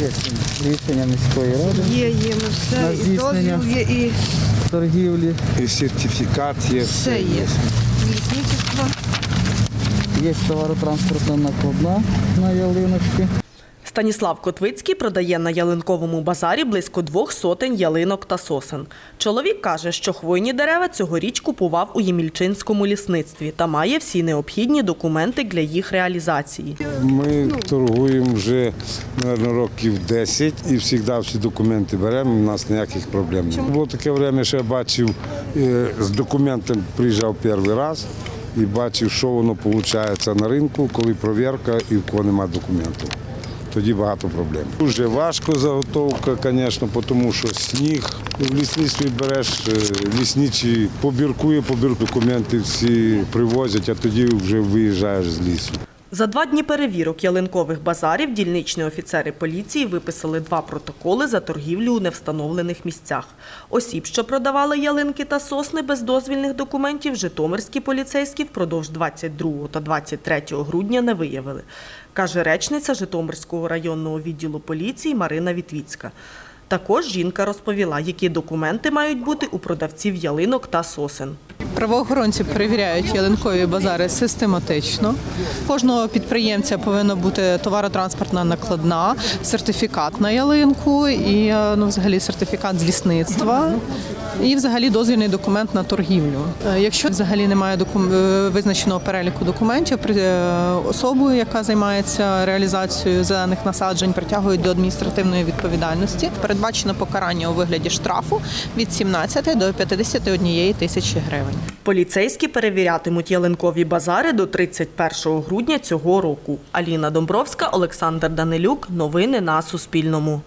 Є рішення міської ради Є, є, ну На все, і здійснення. дозвіл є, і торгівлі. І сертифікат є. все є. Лісничество. Є товаротранспортна накладна на ялиночки. Станіслав Котвицький продає на ялинковому базарі близько двох сотень ялинок та сосен. Чоловік каже, що хвойні дерева цьогоріч купував у Ємільчинському лісництві та має всі необхідні документи для їх реалізації. Ми торгуємо вже мабуть, років 10 і завжди всі документи беремо, у нас ніяких проблем немає. Було таке время, що я бачив, е, з документом приїжджав перший раз і бачив, що воно виходить на ринку, коли провірка і в кого немає документів. Тоді багато проблем. Дуже важко заготовка, звісно, тому що сніг в лісництві береш, е, лісничі побіркує, побір документи всі привозять, а тоді вже виїжджаєш з лісу. За два дні перевірок ялинкових базарів дільничні офіцери поліції виписали два протоколи за торгівлю у невстановлених місцях. Осіб, що продавали ялинки та сосни без дозвільних документів, житомирські поліцейські впродовж 22 та 23 грудня не виявили, каже речниця Житомирського районного відділу поліції Марина Вітвіцька. Також жінка розповіла, які документи мають бути у продавців ялинок та сосен. Правоохоронці перевіряють ялинкові базари систематично. Кожного підприємця повинна бути товаротранспортна накладна, сертифікат на ялинку і е, ну, взагалі сертифікат з лісництва. І взагалі дозвільний документ на торгівлю. Е, Якщо взагалі немає докум... е, визначеного переліку документів, особу, яка займається реалізацією зелених насаджень, притягують до адміністративної відповідальності. Передбачено покарання у вигляді штрафу від 17 до 51 тисячі гривень. Поліцейські перевірятимуть ялинкові базари до 31 грудня цього року. Аліна Домбровська, Олександр Данилюк. Новини на Суспільному.